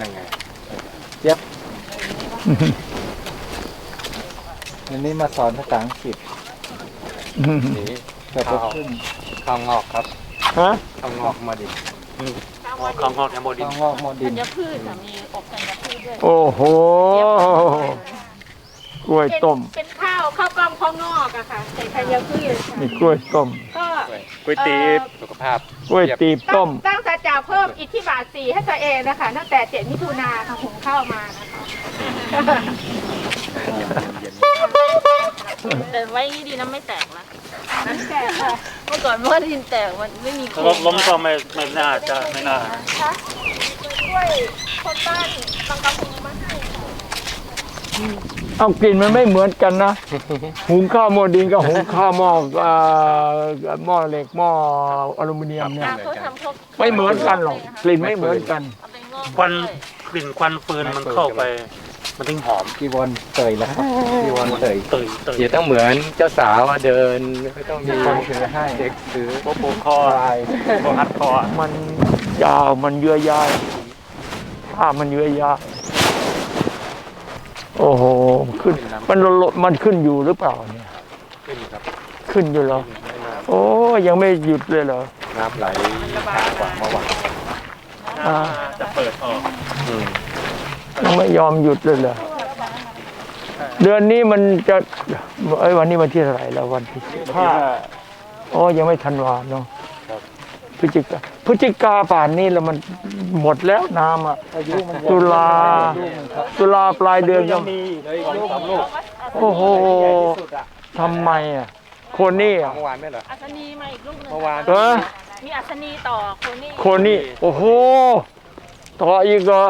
ยังไงอันนี้มาสอนภาษาอังกฤษนี่เกือบจะครึ่งข้าวงอกครับฮะข้าวงอกมาดิข้าวงอกแอมโบดิข้างงอกโมดิธันญพืชค่ะมีอบธัญพืชด้วยโอ้โหกล้วยต้ม เป็นข้าวข้าวกล้องข้าวงอกอะค่ะใส่ธัญพืชค่ะนี่กล้วยต้มก็ก๋วยตีบสุขภาพกล้วยตีบต้ต้องมตั้งสั จจะเพิ่มอิทธิบาทสีให้ตัวเองนะคะตั้งแต่เจ็ดมิถุนาค่ะหุงข้าวมานะคะเย็นเย็นแต่ไว้นี่ดีนะไม่แตกนะไม่แตกค่ะเมื่อก่อนเมื่อดินแตกมันไม่มีล้มล้มก็ไม่ไม่น่าจะไม่น่าคะกล้วยคนบ้านบางกะพุงมาให้ค่ะ เอากลิ่นมันไม่เหมือนกันนะ หุงข้าวหม้อดินกับหุงข้าวหม้ออ่าหม้อเหล็กหม้ออลูมิเนียมเนี่ยอ่าเขาทำพวกไม่เหมือนกันหรอกกลิ่นไม่เหมือนกัน เอาไปงอกควันกลิ่นควันฟืนมันเข้าไป มันถึงหอมกีวอนเตยแล้วครับกีวอนเตยตื่นตื่นเดี๋ยวต้องเหมือนเจ้าสาวอะเดินไม่ต้องมีคนถือให้เด็กถือโปโปคอโปฮัดคอ มันยาวมันเยื่อยายผ้ามันเยื่อยาย โอ้โหขึ้น มันลดมันขึ้นอยู่หรือเปล่าเนี่ยขึ้นครับขึ้นอยู่เหรอไม่น่าโอ้ยังไม่หยุดเลยเหรอน้ำไหลผ่านกว่าเมื่อวานอ่าจะเปิดออกอืมยังไม่ยอมหยุดเลยเหรอเดือนนี้มันจะเอ้ยวันนี้วันที่เท่าไหร่แล้ววันที่ห้าโอ้ยังไม่ธันวาเนาะ พฤศจิกาพฤศจิกาป่านนี้แล้วมันหมดแล้วน้ำอะอายุมันตุลาลูกมันครับตุลาปลายเดือนก็ยังมีสองสามลูกโอ้โหทำไมอะคนนี้อะเมื่อวานไม่เหรออัศนีมาอีกลูกหนึงเมื่อวานเออมีอัศนีต่อคนนี้คนนี้โอ้โหต่ออีกเหรอ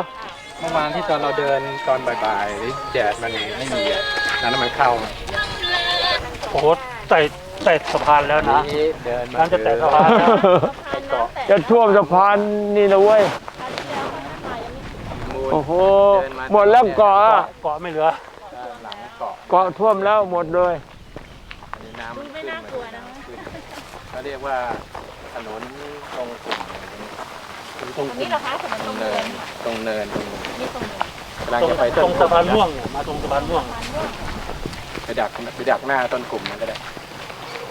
เมื่อวานที่ตอนเราเดินตอนบ่ายๆแดดมันไม่มีอะนั้นมันเข้ามาโอ้โหใส่ ใส่สะพานแล้วนะนี่เดินมาน้ำจะแตกสะพานนะจะท่วมสะพานนี่นะเว้ยมูลโอ้โห หมดแล้วเกาะอะเกาะไม่เหลือ หลังเกาะเกาะท่วมแล้วหมดเลยมีน้ำคุณไม่น่ากลัวนะเขาเรียกว่าถนนตรงกลุ่มตรงตรงนี้เหรอคะถนนตรงเนิเนินนตรงเนินตรงนี่ตรงเนินกำลังตรงจะไปตรงสะพานม่วงเนี่ยมาตรงสะพานม่วงไปดักไปดักหน้าต้นกลุ่มมันก็ได้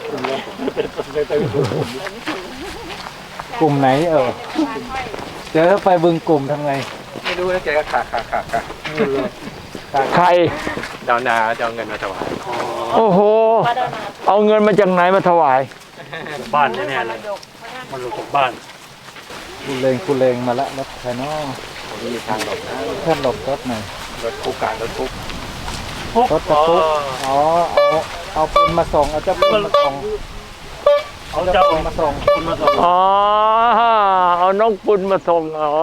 กลุ่มไหนเออเจอไปบึงกลุ่มทำไง ไม่รู้แล้วแกก็ขาขาขาขาใคร ดาวนาจะเอาเงินมาถวายโอ้โห เอาเงินมาจากไหนมาถวาย บ้านแน่ๆเลยมันหลุดจากบ้านกูเลงกูเลงมาละรถไถน้อมีทางหลบนะเพื่อนหลบรถหน่อยรถคุกการรถคุกรถตะคุกอ๋อเอา เอาปูนมาส่งเอาเจ้าปูนมาส่งเขาเอาจะเจ้าเอาปูนมาส่งคนมาส่งอ๋อเอาน้องปุณมาส่งเหรอ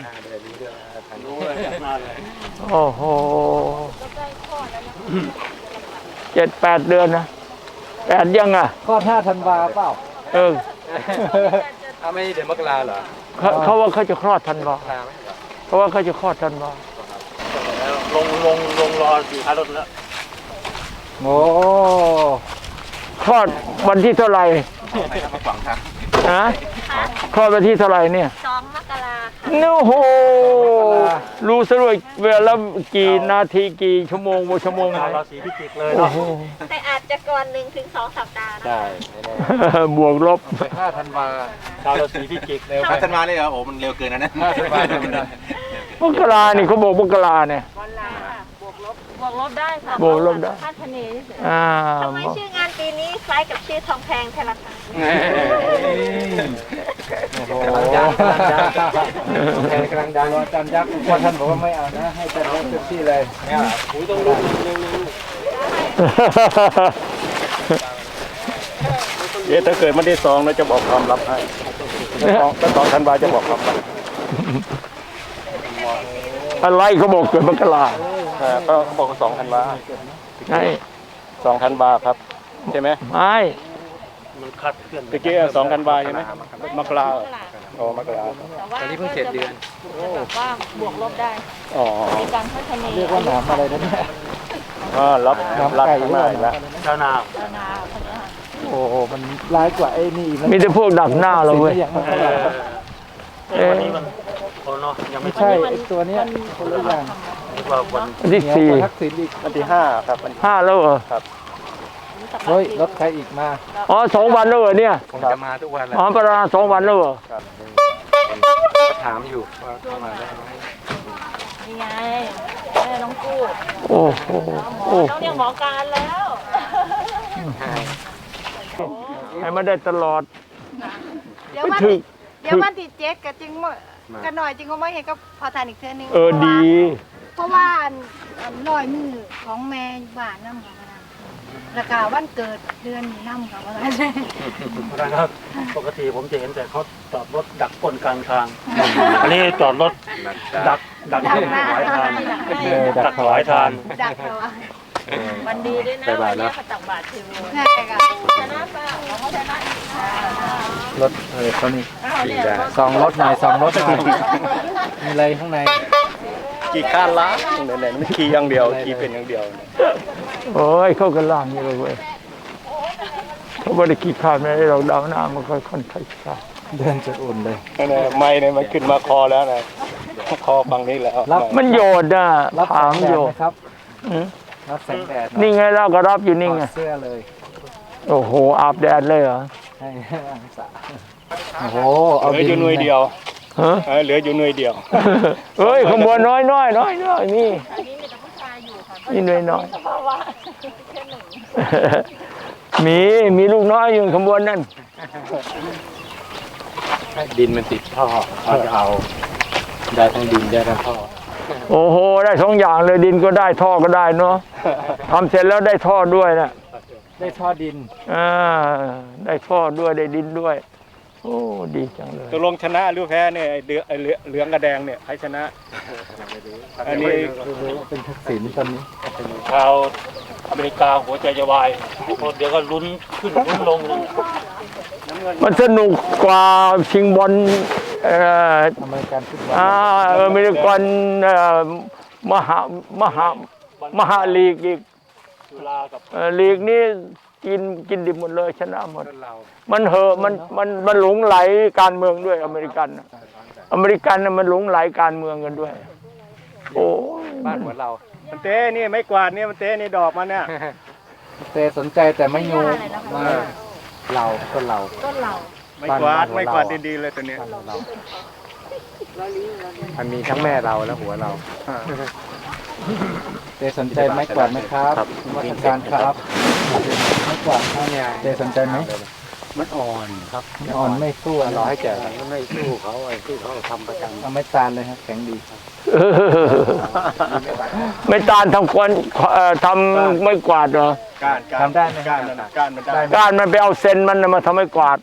หน้าเดินรู้เรื่องนะทางรู้นู้นเลยจากหน้าเลยโอ้โหเจ็ดแปดเดือนนะแปดยังอะข้อห้าธันวาเปล่าเออเอาไม่เดือนมกราเหรอเขาเขาว่าเขาจะคลอดธันวามกราไหมเหรอเพราะว่าเขาจะคลอดธันวาแล้วลงลงลงรออยู่ท้ายรถแล้ว โอ้คลอดวันที่เท่าไหร่ให้เขามาขวางทางนะคลอดวันที่เท่าไหร่เนี่ยสองมกราค่ะโอ้โหรู้สรุปเวลากี่นาทีกี่ชั่วโมงโมชั่วโมงไหนชาวราศีพิจิกเลยโอ้เนาะโหแต่อาจจะก่อนหนึ่งถึงสองสัปดาห์นะได้ไม่แน่บวกลบไปห้าธันวาชาวราศีพิจิกเร็วห้าธันวาเลยเหรอโอ้มันเร็วเกินนะเนี่ยห้าธันวาไม่ได้มกรานี่เขาบอกมกราเนี่ย วันลาค่ะบวกลบบวกลบได้ค่ะบวกลบได้คาดคะเนเฉยอ่าๆทำไมชื่องานปีนี้คล้ายกับชื่อทองแพงแทนละค่ะโอ้โหกำลังดังกำลังดังแทนกำลังดังรออาจารย์ยักษ์ว่าท่านบอกว่าไม่เอานะ ให้อาจารย์ยักษ์เซ็กซี่เลยเนี่ยหูต้องลุกเร็วเดี๋ยวถ้าเกิดมันได้ซองแล้วจะบอกความลับให้ถ้าสองถ้าสองธันวาจะบอกความลับอะไรเขาบอกเกิดมกรา อ่าก็เขาบอกว่าสองธันวาไงสองธันวาครับใช่ไหมไม่ๆมันคัดเคลื่อนตะกี้สองธันวาใช่ไหมมกราโอ้มกราแต่ว่าตอนนี้เพิ่งเจ็ดเดือนจะแบบว่าบวกลบได้อ๋อมีการคาดคะเนเรียกว่าหนามอะไรนะเนี่ยอ่ารับหนามรับไก่ข้างหน้าอีกแล้วชาวนานานาคนเนี้ยค่ะโอ้โหมันร้ายกว่าไอ้นี่อีกนะมีแต่พวกดักหน้าเราเว้ยสิ่งที่อย่างมันเอเท่าไหร่อเออวันนี้มันโคโรนนาะยังไม่ไม่ใช่ไอ้ตัวเนี้ยคนละอย่างคิด ว่าวันวันที่เหนียวสี่กว่าทักษิณอีกวันที่ห้าครับวันห้าแล้วเหรอเฮ้ยรถใครอีกมาอ๋อสองวันแล้วเหรอเนี่ยคงจะมาทุกวันแหละอ๋อประมาณสองวันแล้วเหรอก็ถามอยู่ว่าเข้ามาได้ไหมนี่ไงแม่น้องกู้โอ้โหหมอโอ้ต้องเรียกหมอการแล้วให้มาได้ตลอดเดี๋ยวไม่วันถึงที่เดี๋ยววันที่เจ็ดก็จึงมากันหน่อยจึงก็มาเห็นก็พอทานอีกเทื่อนึงเออดี เพราะว่าอันอันร้อยมือของแม่อยู่บ้านน้ำของมันราคาวันเกิดเดือนนี้น้ำของมันนะครับปกติผมจะเห็นแต่เขาจอดรถดักคนกลางทาง อันนี้จอดรถนักจ้าดักดักถวายทานเออดัดักกถวายทานดักเราอะวันดีด้วยนะวันนี้เขาตักบาตรเทโวใช่ค่ะชนะป่ะของเขาชนะอีกค่ะรถเออเขานี่อ้าวเนี่ยรถสองรถหน่อยสองรถหน่อยมีอะไรข้างใน ขี่ข้านล้างเนี่ยเนี่ยไม่ขี่อย่างเดียวขี่เป็นอย่างเดียวเนี่ยโอ้ยเข้ากันล่างนี่เลยเว้ยเขาไม่ได้ขี้ขาดไม่ได้เราดาวหน้ามันก็ค่อนข้างขาดเดินจนอุ่นเลยเนี่ยไม่เนี่ยมันขึ้นมาคอแล้วนะคอฝั่งนี้แล้วรับ มันโยดน่ะรับแสถามงแดโยดดไหมครับ อืมรับแสงแดดนี่ไงเราก็รับอยู่นี่ถอไงดเสื้อเลยโอ้โหอาบแดดเลยเหรอ ให้อังสาโอ้โหเอาเหลือดิอยู่หน่วยเดียว ฮะเออเหลืออยู่หน่วยเดียวเฮ้ยขบวนน้อยน้อยน้อยน้อยนี่อันนี้มีแต่ผู้ชายอยู่ค่ะนี่น้อยน้อยสภาวะแค่หนึ่งมีมีลูกน้อยอยู่ขบวนนั่นดินมันติดท่อเราจะเอา ได้ทั้งดินได้ทั้งท่อโอ้โหได้สองอย่างเลยดินก็ได้ท่อก็ได้เนาะทำเสร็จแล้วได้ท่อด้วยนะได้ท่อดินอ่าได้ท่อด้วยได้ดินด้วยโอ้ดีจังเลยตกลงชนะหรือแพ้เนี่ยไอ้เดือไอ้เหลือเหลืองกับแดงเนี่ยใครชนะ อันนี้เป็นทักษิณตอนนี้ชาวอเมริกาหัวใจจะวายเดี๋ยวก็ลุ้นขึ้นลุ้นลงมันสนุกกว่าชิงบอลเอ่ออเมริกันฟุตบอลอ่าอเมริกันเอ่อมหามหามหาลีกอีกจุฬากับเอ่อลีกนี้ กินกินดิบหมดเลยชนะหมด เรามันเหอะมันมันมันหลงไหลการเมืองด้วยอเมริกันน่ะอเมริกันน่ะมันหลงไหลการเมืองกันด้วย โอ้ยบ้านเหมือนเรา มันเต้นี่ไม่กวาดเนี่ยมันเต้นี่ดอกมันเนี่ยเตสนใจแต่ไม่ยูมาเราก็เรา ต้นเหล่าไม่กวาดไม่กวาดดีๆเลยตัวเนี้ยมันมีทั้งแม่เราและหัวเรา เตสนใจไม้กวาดไหมครับวัฒการครับไม้ กวาดครับเตสนใจไหมมันอ่อนครับอ่อนไม่สู้รอให้แก่มันไม่สู้เขาไอ้ที่เขาทำประจำเอาไม้ตาลเลยครับ แข็งดีเออไม่ตานทำควันเอ่อทำไม่กวาดเหรอการการทำได้ไหมคการับรมันน่ะการมันได้ก้านมันไปเอาเซนมันน่ะมาทำให้กวาด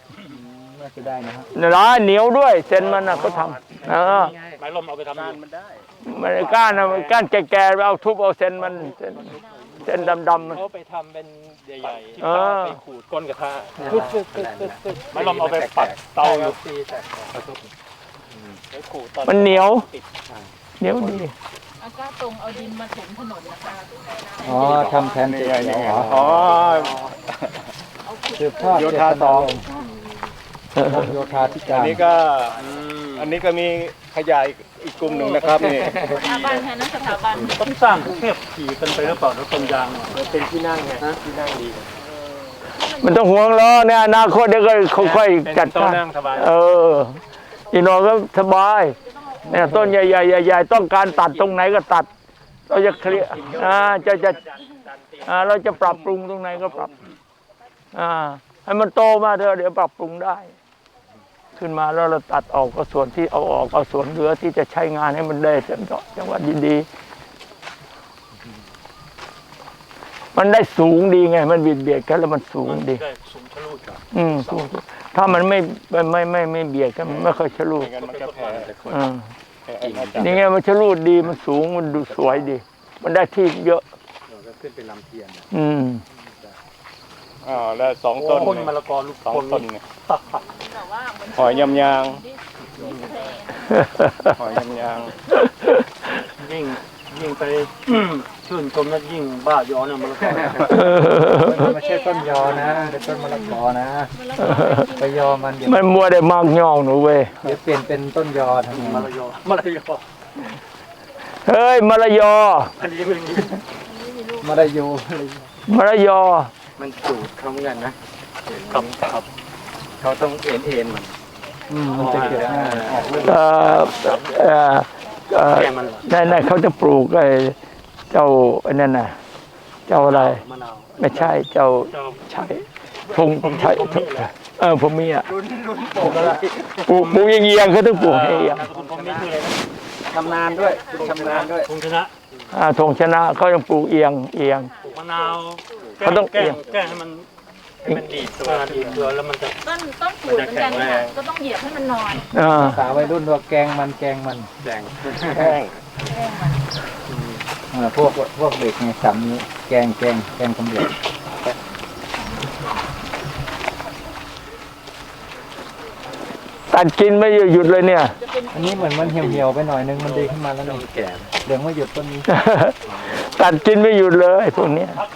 น่าจะได้นะครับนะนะเหนียวด้วยเซนมันน่ะเขาทำเออไม้ลมเอาไปทำการอยู่มันได้มันไอ้ก้านน่ะมันก้านแก่ๆไปเอาทุบเอาเซนมัน เซนเซนดำๆมันเขาไปทำเป็นใหญ่ๆที่เออไปขูดก้นกระทะไม้ลมเอาไปปัดเตาอยู่ตีแตกไปขูดตอนมันเหนียวเหนียวดีอากาตรงเอาดินมาถมถนนนะคะอ๋อทำแทนนี่เจ็ดไงเหรนี่ไงออ๋อสืบทอดโยธาสองโยธาธิกาอันร นี้ก็ อันนี้ก็มี ขยายอีกกลุ่มหนึ่งนะครับนี่สถาบันแทนนั้นสถาบันต้องสร้างเทียบขี่กันไปหรือเปล่าแล้วต้นยางเป็นที่นั่งไงที่นั่งดีมันต้องห่วงล้อในอนาคตเดี๋ยวก็ค่อยเป็นๆจัดโต๊ะการนั่งสบายเอออีกหน่อยก็สบายเนี่ยต้นใหญ่ๆใหญ่ๆต้องการตัดตรงไหนก็ตัด เราจะเคลียร์อ่าจะจะอ่าเราจะปรับปรุงตรงไหนก็ปรับ อ่า ให้มันโตมาเถอะเดี๋ยวปรับปรุงได้ ขึ้นมาแล้วเราตัดออกก็ส่วนที่เอาออกเอาส่วนเหลือที่จะใช้งานให้มันได้จังจังหวัดดีๆมันได้สูงดีไง มันเบียดเบียดกันแล้วมันสูงดีได้สูงทะลุจากอืมสูงถ้ามันไม่ไม่ไม่ไม่ไม่เบียดกันมันไม่ค่อยชะลูดไม่งั้นมันก็แผ่อืมแผ่อาจารย์นี่ไงมันชะลูดดีมันสูงมันดูสวยดี มันได้ที่เยอะเราก็ขึ้นเป็นลำเทียนอืม อ๋อแล้วสองต้นคนมะละกอลูกสองคนต้นเนี่ยแต่ว่าเหมือนหอยยำยางที่ที่เพลงหอยยำยาง ยิ่งยิ่งไปช่ชื่นชมนะยิ่งบ้ายอเนี่ยมันก็มันไม่ใช่ต้นยอนะเป็นต้นมะละกอนะไปยอมันเดี๋ยวมันมัวได้มากย่องหนูเว้ยเดี๋ยวเปลี่ยนเป็นต้นยอทำไงมะละยอมะละยอเฮ้ยมะละยออันนี้เป็นมะละยูมะละยอ มันจูดเขาเหมือนกันนะครับครับเขาต้องเอ็นเอ็นมันอืมมันจะเกิดง่ายออกลูกเอ่อเอ่อเอ่อแกงมันเหรอในในเขาจะปลูกไอ้เจ้าไอ้นั่นน่ะ เจ้าอะไร มะนาวไม่ใช่เจ้าเจ้าใช่พงผมใช่ผมมีเหรอเออผมมีอะปลูกปลูกเอียงๆเขาต้องปลูกให้เอียงนามสกุลผมนี่คืออะไรนะชำนาญด้วยชำนาญด้วยคงชนะอ่าธงชนะเขาต้องปลูกเอียงเอียง ปลูกมะนาว เขาต้องแกล้เอียงงแกล้งให้มันให้มันดีดตัวดีดตัวแล้วมันจะ ต้นต้นปลูกเหมือนกันค่ะก็ต้องเหยียบให้มันนอนอ่าสาววัยรุ่นว่าแกงมันแกงมันแดงแกงเออพวกพวกเด็กไงสามนี้แกงแกงแกงตำรวจตัดกินไม่หยุดเลยเนี่ยอันนี้เหมือนมันเหี่ยวๆไปหน่อยนึงมันดีขึ้นมาแล้วนี่แก่ เหลืองไม่หยุดต้นนี้ตัดกินไม่หยุดเลยพวกเนี้ยพัก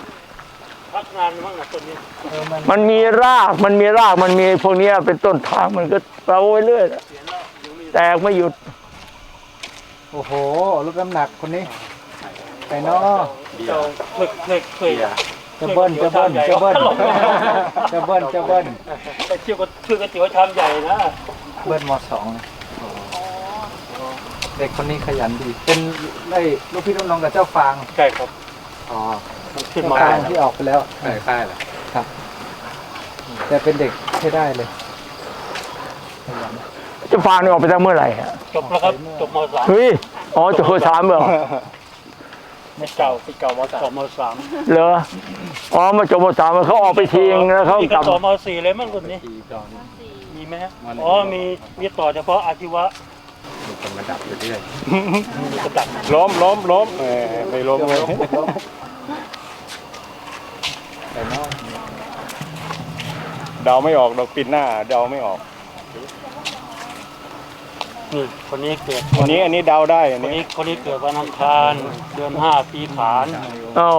งานมั่งนะต้นนี้เออมันมันมีรากมันมีรากมันมีพวกเนี้ยเป็นต้นทางมันก็เราไปเรื่อยแตกไม่หยุด โอ้โหลูกน้ำหนักคนนี้ไปนอเจ้าเคยเคยเคยจะเบิ้ลจะเบิ้ลจะเบิ้ลจะเบิ้ลจะเบิ้ลไปเที่ยวก็ชื่อก๋วยเตี๋ยวชามใหญ่นะเบิ้ลมสองเด็กคนนี้ขยันดี เป็นได้ลูกพี่ลูกน้องกับเจ้าฟางใช่ครับอ๋อมัน ขึ้นเจ้ามาฟางที่ออกไปแล้วใส่ค่ายเหรอแต่เป็นเด็กใช้ได้เลยจะฟางนี่ออกไปตั้งเมื่อไหร่ฮะจบแล้วครับจบมสามเฮ้ยอ๋อจะเคยถามเหรอไม่เก่าปีเก่ามจบมสามเหรออ๋อมาจบมสามเขาออกไปทีงแล้วเขานี่กก็ลับต่อมสี่เลยมั้งรุ่นนี้ปีตอนมีไหมฮะอ๋อมีมีต่อเฉพาะอาชีวะมีคนมาดับอยู่เรื่อยมีกระดับล้มล้มล้มเออไม่ล้มเลย แต่นอกเดาไม่ออกดอกปิดหน้า เดาไม่ออกนี่คนนี้เกิดอันนี้อันนี้เดาได้อันคนนี้นี้คนนี้เกิดวันอังคารเดือนห้าปีขานเอ้า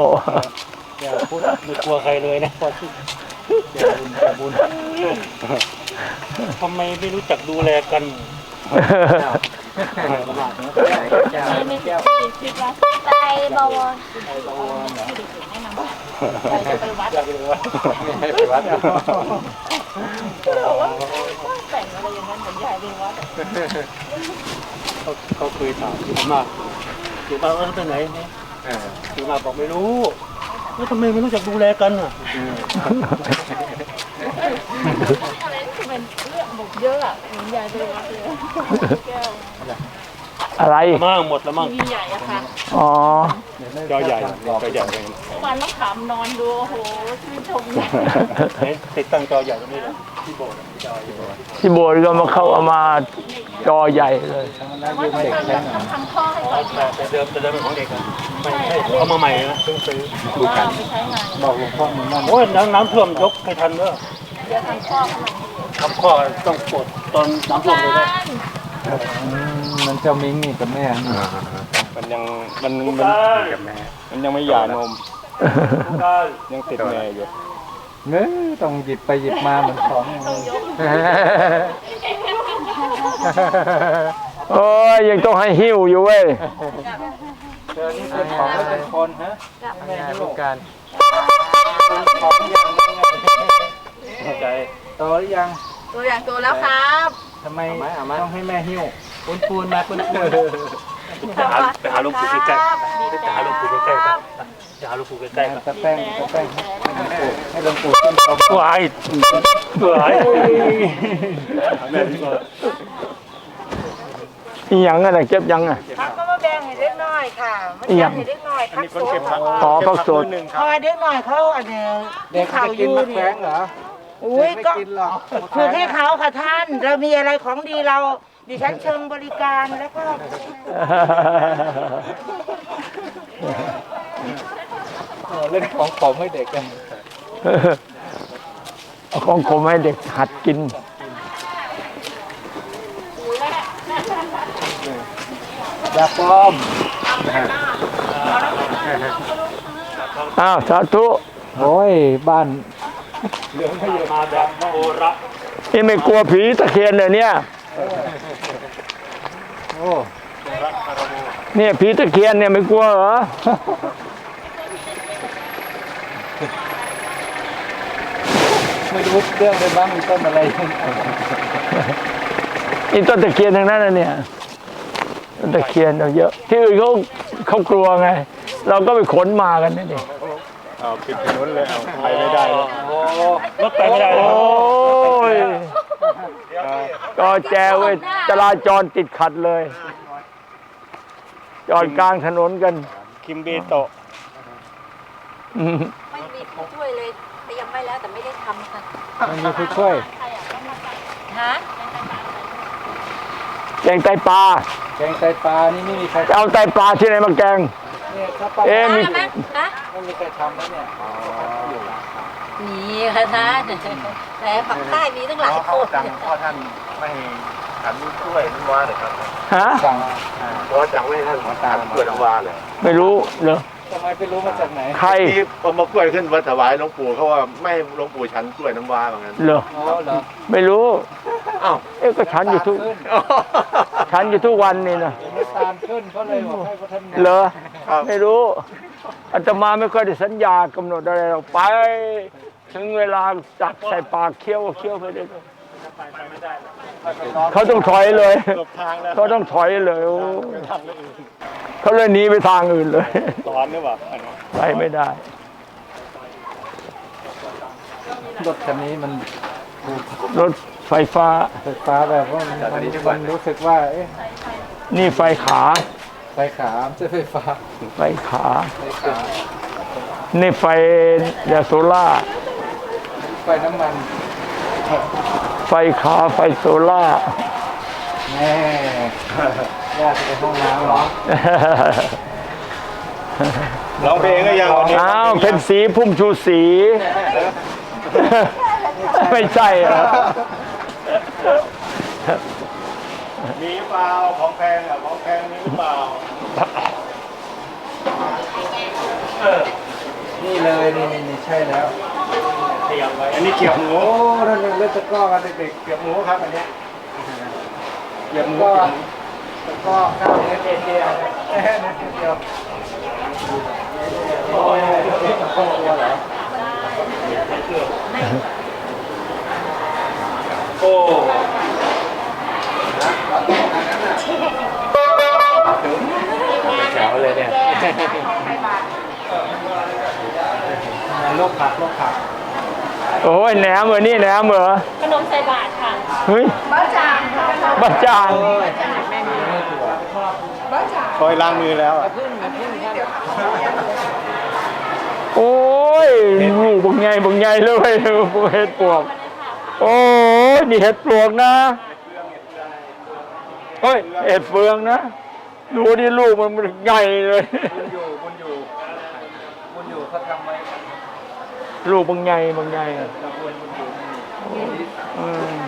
อย่าพูดไม่กลัวใครเลยนะพอที่ทำไมไม่รู้จักดูแลกันไม่ไม่คิดว่าไปบวร ไปไปวัดให้ไปวัดบอกว่าแต่งอะไรอย่างนั้นเหมือนยายไปวัดเขาเขาเคยถามอยู่มากอยู่มากว่าไปไหนเนี่ยเอออยู่มากบอกไม่รู้แล้วทำไมไม่รู้จักดูแลกันอะอะไรที่เป็นเรื่องบอกเยอะอะเหมือนยายไปวัดเลยแก้วอะไรมากหมดแล้วมั้งมีใหญ่อะค่ะอ๋อจอใหญ่จอใหญ่เลย วันต้องขำนอนดูโอ้โหชื่นชมเห็นติดตั้งจอใหญ่ตรงนี้เลยที่โบสถ์อะจอใหญ่ ที่โบสถ์ก็มาเข้าเอามาจอใหญ่เลยว่าต้องทำแบบทำข้อให้ก่อนแต่แต่เดิมแต่เดิมเป็นของเด็กอะไม่ให้เอามาใหม่นะเพิ่งซื้อว่าเอาไปใช้งานบอกหลวงพ่อมึงนั่นโอ้ยน้ำน้ำท่วมยกไม่ทันเนอะเดี๋ยวทำข้อให้มันทำข้อต้องปวดตอนน้ำท่วมเลยนะอืมมันเจ้ามิงนี่กับแม่นี่ มันยังมันลูกมันการกับแม่มันยังไม่หย่านมลูกการ ยังติดแม่อยู่เนื้อต้องหยิบไปหยิบมาเหมือนของอย่างนี้โอ้ยยังต้องให้หิ้วอยู่เว้ยเจอนี่เป็นของไม่เป็นคนฮะแม่ลูกการของอย่างนี้ไงเข้าใจโตหรือยังตัวอย่างตัวแล้วครับทำไมต้องให้แม่หิ้วปูนปูนมาปูนปูน ไปหาไปหาหลวงปู่ใกล้ๆไปหาหลวงปู่ใกล้ๆกันไปหาหลวงปู่ใกล้ๆกันตะแป้งตะแป้งให้หลวงปู่ขึ้นเขาวายวายอีหยังอะน่ะเก็บยังอะ พักก็มาแบ่งให้เล็กน้อยค่ะมาอีหยังแบ่งให้เล็กน้อยพักโซนอ๋อพักสดพอเด็กน้อยเขาอันเนี้ยเด็กเขาจะกินมะแขวงเหรออุ้ยไม่ก็กินหรอกคือให้เขาค่ะท่าน เรามีอะไรของดีเรา ดิฉันเชิงบริการแล้วก็เออเล่นของผมให้เด็กกันเอาของผมให้เด็กหัดกินยาปลอมอ้าวสาธุโอ้ยบ้านมาแบบโอระนี่ไม่กลัวผีตะเคียนเลยเนี่ย โอ้ เนี่ยผีตะเคียนเนี่ยไม่กลัวเหรอไม่รู้เรื่องเลยบ้างมีต้นอะไรนี่ต้นตะเคียนทั้งนั้นนะเนี่ยต้นตะเคียนเราเยอะที่อื่นเขาเขากลัวไง เราก็ไปขนมากันนี่ดิเอาปิดถนนเลยเอาไปไม่ได้แล้วรถไปไม่ได้โอแล้ว้ยก็แจเว้ยจราจรติดขัดเลย จอดกลางถนนกัน คิมเบโตะอืมไม่มีผู้ช่วยเลยเตรียมไว้แล้วแต่ไม่ได้ทำค่ะมันมีผู้ช่วยฮะแกงไตปลาแกงไตปลานี่ไม่มีใครจะเอาไตปลาที่ไหนมาแกง เนี่ยถ้าปลาเอ๊ะ มี ได้ไหมฮะไม่มีใครทำแล้วเนี่ยนี่ค่ะท่านแต่ปักใต้มีตั้งหลายคนพ่อท่านไม่ ฉันช่วยน้ำว้าเลยครับฮะสั่งเพราะจังไม่ให้ท่านฉันช่วยน้ำว้าเลยไม่รู้เหรอทำไมไปรู้มาจากไหนใครที่ผมมากล้วยขึ้นวัดถวายหลวงปู่เขาว่าไม่ให้หลวงปู่ฉันช่วยน้ำว้าเหมือนกันเหรออ๋อเหรอไม่รู้อ้าวเอ๊ะก็ฉันอยู่ทุกขึ้นฉันอยู่ทุกวันนี่นะน้ำตาลขึ้นเขาเลยบอกให้พระท่านเหรอครับไม่รู้อาตมาไม่ค่อยได้สัญญากำหนดอะไรหรอกไป ถึงเวลาจับใส่ปากเคี้ยวก็เคี้ยวไปได้เลย เขาต้องถอยเลยหลบทางแล้วเขาต้องถอยเลยโอ้เขาเลยหนีไปทางอื่นเลยสอนหรือเปล่าอันนี้ไปไม่ได้รถคันนี้มันรถไฟฟ้าไฟฟ้าแบบว่ามันมันรู้สึกว่าเอ๊ะนี่ไฟขาไฟขามใช่ไฟฟ้าไฟขาไฟขานี่ไฟยาโซล่าร์ไฟน้ำมัน ไฟขาไฟโซล่าร์แน่ญาติไปห้องน้ำเหรอร้องเพลงก็ยังวันนี้อ้าวเพนสีพุ่มชูสี ไม่ใช่เหรอมีหรือเปล่าของแพงอะของแพงมีหรือเปล่านี่เลยนี่นี่นี่ใช่แล้วเต รียมไว้ อันนี้เกี๊ยวหมูโอ้นั่นเล่นตะกร้อกันเด็กเกี๊ยวหมูครับอันเนี้ยเกี่ยวก็ตะกร้อข้าวเนื้อเจียวๆเอ๊ะนั่นเดียวโอ้ยนี่ตะกร้อตัวเหรอโอ้แจ๋วเลยเนี่ยโรคผักโรคผัก โอ้ยแหนมเหรอนี่แหนมเหรอขนมใส่บาตรค่ะเฮ้ยบ้าจางบ้าจางคอยล้างมือแล้วอะโอ้ยลูกบังไงบังไงเลยเห็ดปวก โอ้ยนี่เห็ดปลวกนะเฮ้ยเห็ดเฟืองนะ ดูดิลูกมันมันใหญ่เลย บุญอยู่บุญอยู่บุญอยู่เขาทำไว้ ลูกบางไงบางไงตะบุญบุญอยู่อืม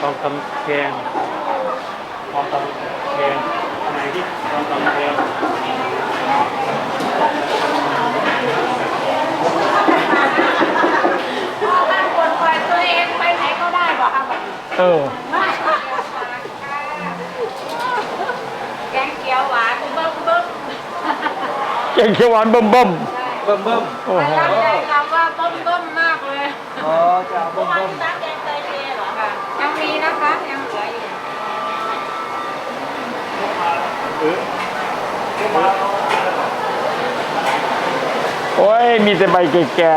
ทองคำแกงทองคำแกงอันไหนที่ทองคำแกงตัวเองไปไหนก็ได้บอกค่ะเออแกงเขียวหวานเบิ้มเบิ้มเก่งเขียวหวานบิ่มบิ่ม เบิ่มเบิ่มโอ้โหตั้งใจคำว่าเบิ้มเบิ้มมากเลยอ๋อจะเอาเบิ่มเบิ่มตั้งแกงไตเจเหรอค่ะยังมีนะคะยังเหลืออยู่โอ้ยมีแต่ใบแก่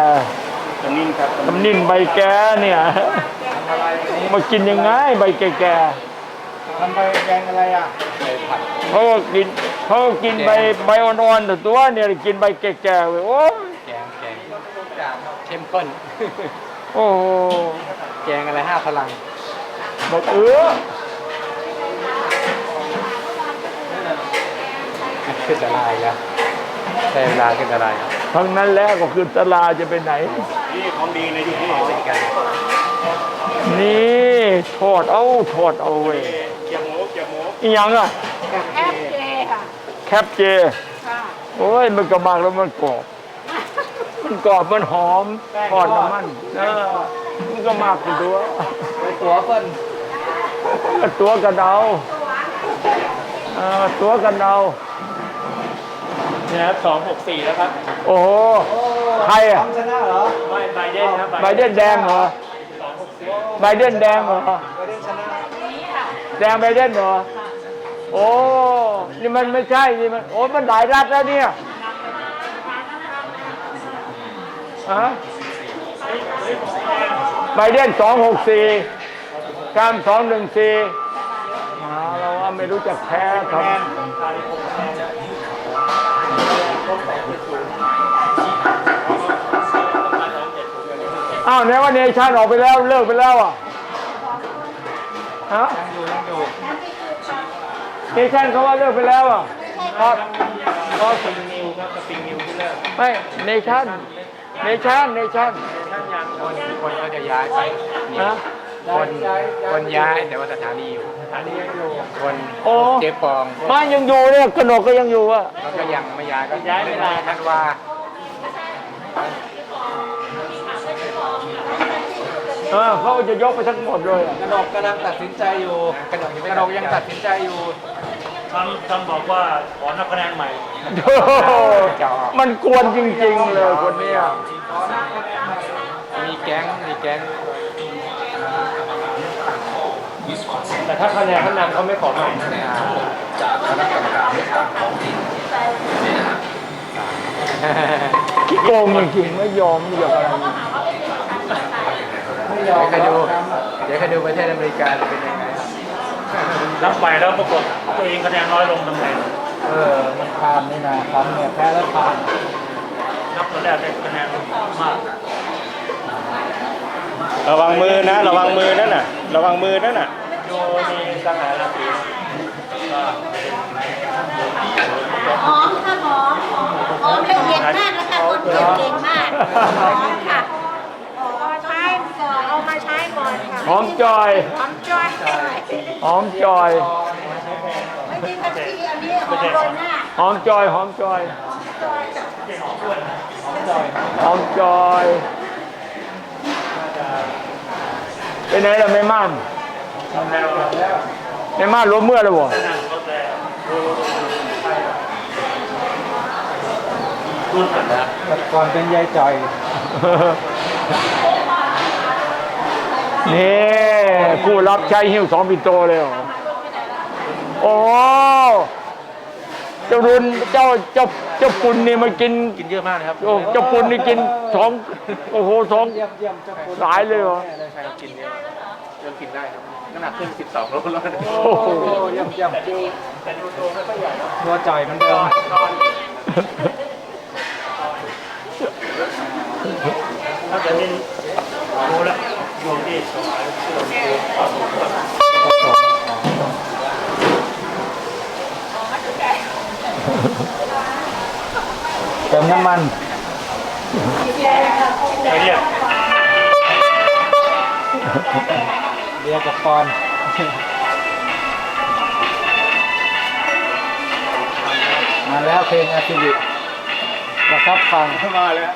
อันนี้ครับๆทำนิ่นใบแก่เนี่ยอะไรนี่มากินยังไงใบแก่ ทำไปแกงอะไรอะๆเขาก็กินเขาก็กินใบใบอ่อนๆแต่ตัวเนี่ยกินใบแก่ๆเว้ยโอ้ยแกงแกงเข้มข้น โอ้โหแกงอะไรห้าพลังบอกเออขึ้นตะลายแล้วใช้เวลาขึ้นตะลายครับทั้งนั้นแล้วก็คือตลาจะไปไหน นี่ของดีเลยที่นี่กันนี่ทอดเอาทอดเอาเว้ย อีหยังอะ แอปเจค่ะ แคปเจโอ้ยมันก็มากแล้วมันกรอบ มันกรอบมันหอมทอดน้ำมันเออมันก็มากเป็นตัวไปตัวเพิ่นตัวกระเดาเออตัวกระเดาเนี่ยสองหกสี่แล้วครับ โอ้โห ใครอะชนะเหรอไม่ไบเดนครับไบเดนแดงเหรอ ไบเดนแดงเหรอไม่ได้ชนะ แดงไบเดนเหรอ โอ้ นี่มันไม่ใช่ นี่มัน โอ้ มันหลายรัฐแล้วเนี่ยฮะไบเดนสองหกสี่กามสองหนึ่งสี่มาเราว่าไม่รู้จักแพ้ครับอ้าวเนี่ยว่าเนชั่นออกไปแล้วเลิกไปแล้วอะฮะ ยังอยู่ยังอยู่เนชั่นเขาว่าเลิกไปแล้วอะครับก็สปริงนิวครับสปริงนิวที่เลิกไม่เนชั่นเนชั่นเนชั่นท่านยังคนคนก็จะย้ายไปนี่ฮะคนคนย้ายแต่ว่าสถานีอยู่อันนี้ยังอยู่คนโอ้เจ๊ปองบ้านยังอยู่เนี่ยกระหนกก็ยังอยู่อะ แล้วก็ยังไม่ย้ายก็ย้ายไม่ได้ท่านว่า เออเขาจะยกไปทั้งหมดเลยอะกระดกกำลังตัดสินใจอยู่กระดกกระดกยังตัดสินใจอยู่คำคำบอกว่าขอนับคะแนนใหม่ โอ้โหมันกวนจริงๆเลยคนเนี้ยมีแก๊งมีแก๊งแต่ถ้าคะแนนท่านนำเขาไม่ขอใหม่เนี่ยจากคณะกรรมการเลือกตั้งท้องถิ่นขี้โกงจริงๆไม่ยอมไม่ยอมอะไร เดี๋ยวใครดูเดี๋ยวใครดูประเทศอเมริกาจะเป็นยังไงรับไปแล้วปรากฏตัวเองคะแนนน้อยลงตำแหน่งเออมันผ่านนี่นะทำเนี่ยแพ้แล้วผ่านนับตอนแรกได้คะแนนมากระวังมือนะ ระวังมือนั่นน่ะ ระวังมือนั่นน่ะดูมีตั้งหลายราศีหอมค่ะหอมหอมหอมละเอียดมากแล้วค่ะคนเขียนเก่งมากหอมค่ะเอาใช้ก่อนเอามาใช้ก่ อนค่ะหอมจอย หอมจ้อยหอมจอย ไม่ใช่ทัพพีอันนี้หอมโรยหน้าหอมจอย หอมจอย หอมจอยไปไหนล่ะไม่ม่านไม่ม่านรวมเมื่อแล้วบ่นั่งรถแล้วรุ่นถัดแล้วก่อนเป็นยายจ่อย นี่ผู้รับใช้หิ้วสองปินโตเลยเหรอโอ้เจ้ารุนเจ้าเจ้าเจ้าปุณนี่มากินกินเยอะมากเลยครับโอ้เจ้าปุณนี่กินสองโอ้โหสองเยี่ยมเยี่ยมเจ้าคุณหลายเลยเหรอใช่ครับกินเยอะเริ่มกินได้ครับน้ำหนักขึ้น 12โลแล้วโอ้โหเยี่ยมเยี่ยมตัวจ่อยเหมันเดิมถ้าจะเป็นดูแลวดวงที่สมัย เติมน้ำมันไปเรียกเบียร์กับปอนมาแล้วเพลงอาทิวิประคับฟังมาแล้ว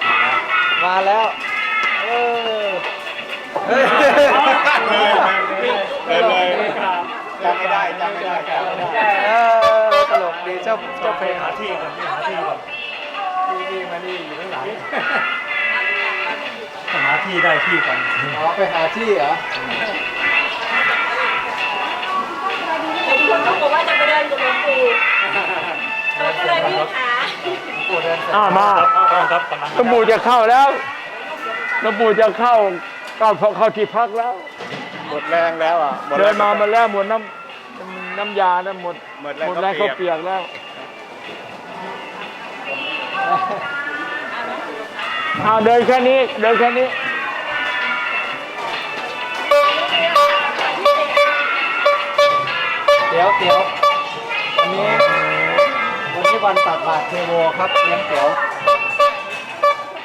มาแล้ว เออ เฮ้ยเลยเลยจำไม่ได้จำไม่ได้จำไม่ได้เออตลกดีเจ้าเจ้าเพลงหาที่ก่อนหาที่ก่อนดีมานี่อยู่ข้างหลังหาที่ได้ที่ก่อนอ๋อไปหาที่เหรอเห็นคนบอกว่าจะไปเดินกับหลวงปู่เราก็เลยวิ่งหาอ้ามาครับกำลังตบูจะเข้าแล้วหลวงปู่จะเข้า ก็พอเข้าที่พักแล้ว หมดแรงแล้วอะหดเดิแรนงมามาแล้วหมดน้ำน้ำยานะหมดหมดแรงหมดแรงข้าเขาวเปียกเปียกแล้วอ้าวเดินแค่นี้ เดินแค่นี้เดี๋ยวเดี๋ยววันนี้วันนี้วันตักบาตรเทโวครับเลี้ยงเตี๋ยว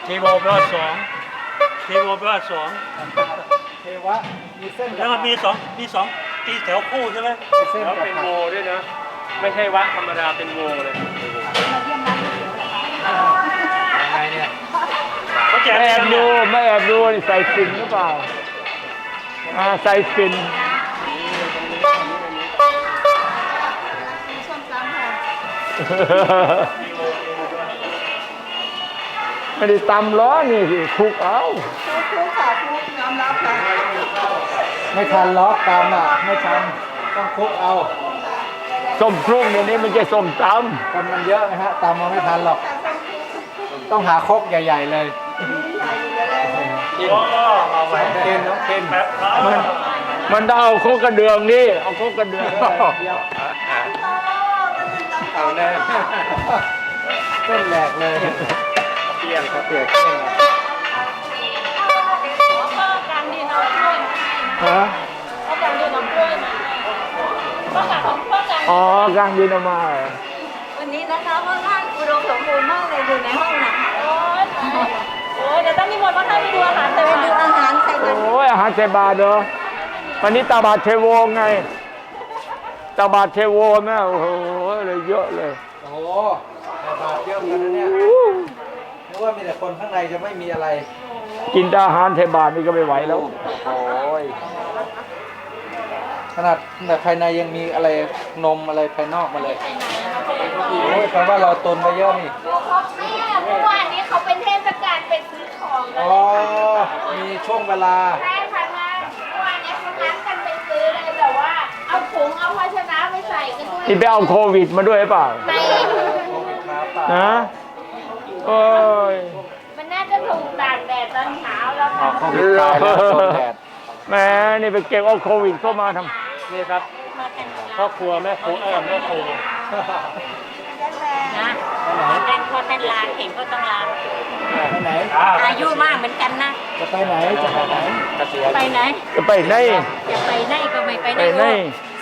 เทโบแปลว่าสองเทโบแปลว่าสองเทวะ มีเส้นแล้วมันมีสองมีสองตีแถวคู่ใช่ไหมเส้นแล้วกับเป็นผักโวด้วยนะ ไม่ใช่วะธรรมดาเป็นโวเลยมาเยี่ยมร้านก๋วยเตี๋ยวแหละยังไงเนี่ยเขาแจกไม่แอบเนี่ดูยไม่แอบดูนี่ใส่ฟินหรือเปล่าอ่าใส่ฟิน ไม่ได้ตำล้อนี่สิคลุกเอาไม่ทันล็อกตามอะ ไม่ทันต้องคลุกเอาส้มคลุกเดี๋ยวนี้มันจะส้มตคนมันเยอะนะฮะตามมาไม่ทันหรอก ต้องหาครกใหญ่ ๆเลยโอ้เอาไว้เคนน้องเคนแบบำมันมันต้องเอาโคกกระเดืองนี่เอาโคกกระเดืองเอาแน่เส้นแหลกเลย เที่ยงครับเปียกเส้นพ่อกางดินเอากล้วยมาให้นะฮะพ่อกางดินเอากล้วยมาให้พ่อกางของพ่อกางอ๋อกลางดินเอามาเหรอวันนี้นะคะห้องนั่งอุดมสมบูรณ์มากเลยอยู่ในห้องน่ะโอ้ยตายโอ้ยเดี๋ยวต้องมีมนต์มาให้ไปดูอาหารไปแต่ดูอาหารใส่กันโอ้ยอาหารใส่บาตรเหรอวันนี้ตาบาตรเทโวไงตาบาตรเทโวแม่โอ้โหเลยเยอะเลยโอ้โหแต่บาทเยอะเหมือนกันนะเนี่ยนึก ว่ามีแต่คนข้างในจะไม่มีอะไร กินแต่อาหารใส่บาตรนี่ก็ไม่ไหวแล้ว โอ้ยขนาดแต่ภายในยังมีอะไรนมอะไรภายนอกมาเลยโอ้ยแปลว่าเราตุนไปเยอะนี่เมื่อวานนี้เขาเป็นเทศกาลไปซื้อของกันอ๋อมีช่วงเวลา ใช่ค่ะมาเมื่อวานนี้เขานัดกันไปซื้อเลยแบบว่า เอาถุงเอาภาชนะไปใส่กันด้วยที่ไปเอาโควิดมาด้วยหรือเปล่าในนะ โอ้ยมันน่าจะถูกตากแดดตอนเช้าแล้วอ๋อค่ะโควิดตายแล้วโดนแดดแหม่นี่ไปเก็บเอาโควิดเข้ามาทำนี่ครับครอบครัวแม่ครูเออแม่ครูนะเต้นก็เต้นลาเข็มก็ต้องลาไปไหนอายุมากเหมือนกันนะ จะไปไหน จะไปไหนไปไหนจะไปไหนจะไปไหนก็ไม่ไปไหนไปไหน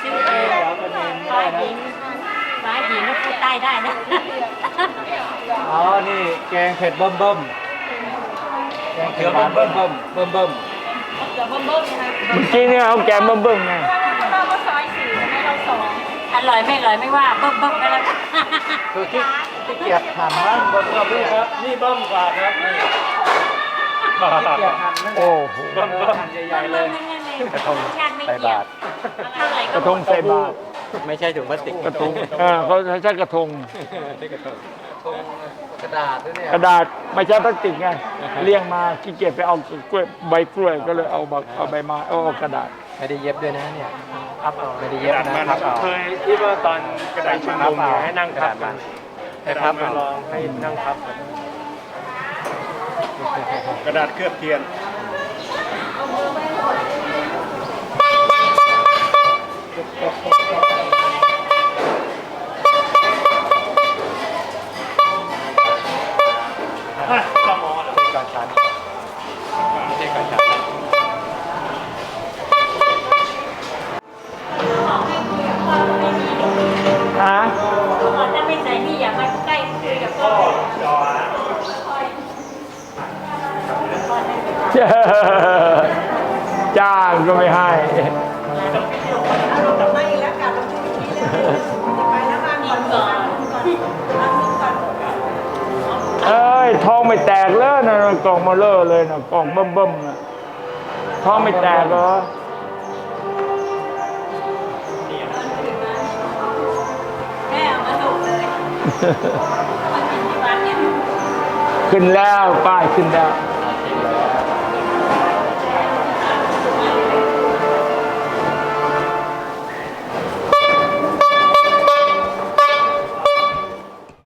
ซื้อเองฟ้าหญิงฟ้าหญิงก็พูดใต้ได้นะ อ๋อ นี่แกงเผ็ดเบิ่มเบิ่มแกงเผ็ดเบิ่มเบิ่มเบิ่มเบิ่มเบิ่มเดี๋ยวเบิ่มเบิ่มนะคะเมื่อกี้เนี่ยเอาแกมมาเบิ้งไงเราก็ซอยสี่ให้เราสองอร่อยไม่อร่อยไม่ว่าเบิ้มเบิ้มไปแล้วกันคือที่ที่เกียจหั่นนั่นเบิ่มเบิ่มนี่นี่คครัรับบนี่เบิ้มกว่าครับนี่เกียจหั่นนั่นแหละโอ้โหเบิ่มเบิ่มหั่นใหญ่ๆเลยกระทงชาติไม่ใส่เกี่ยบาวตรเท่าไหร่กก็ระทงใส่บาตร ไม่ใช่ถุงพลาสติกกระทงเออเขาใช้กระทงนี่กระทง กระดาษด้วยเนี่ยกระดาษไม่ใช่พลาสติกไงเลี้ยงมาขี้เกียจไปเอากล้วยใบกล้วยก็เลยเอามาเอาใบไม้เอากระดาษ ไม่ได้เย็บด้วยนะเนี่ยพับเอาไม่ได้เย็บนะพับเอาเคยที่ว่าตอนกระดาษชุมนุมเนี่ยให้นั่งพับกันให้พับมาเอาลองให้นั่งพับกันกระดาษเคลือบเทียน ก็ไม่ให้ เอ้ยท้องไม่แตกเลยนะกล่องมาเลอเลยนะกล่องเบิ่มๆนะท้องไม่แตกเหรอแม่เอามาส่งเลยมากินที่บ้านเนี่ยขึ้นแล้วป้ายขึ้นแล้ว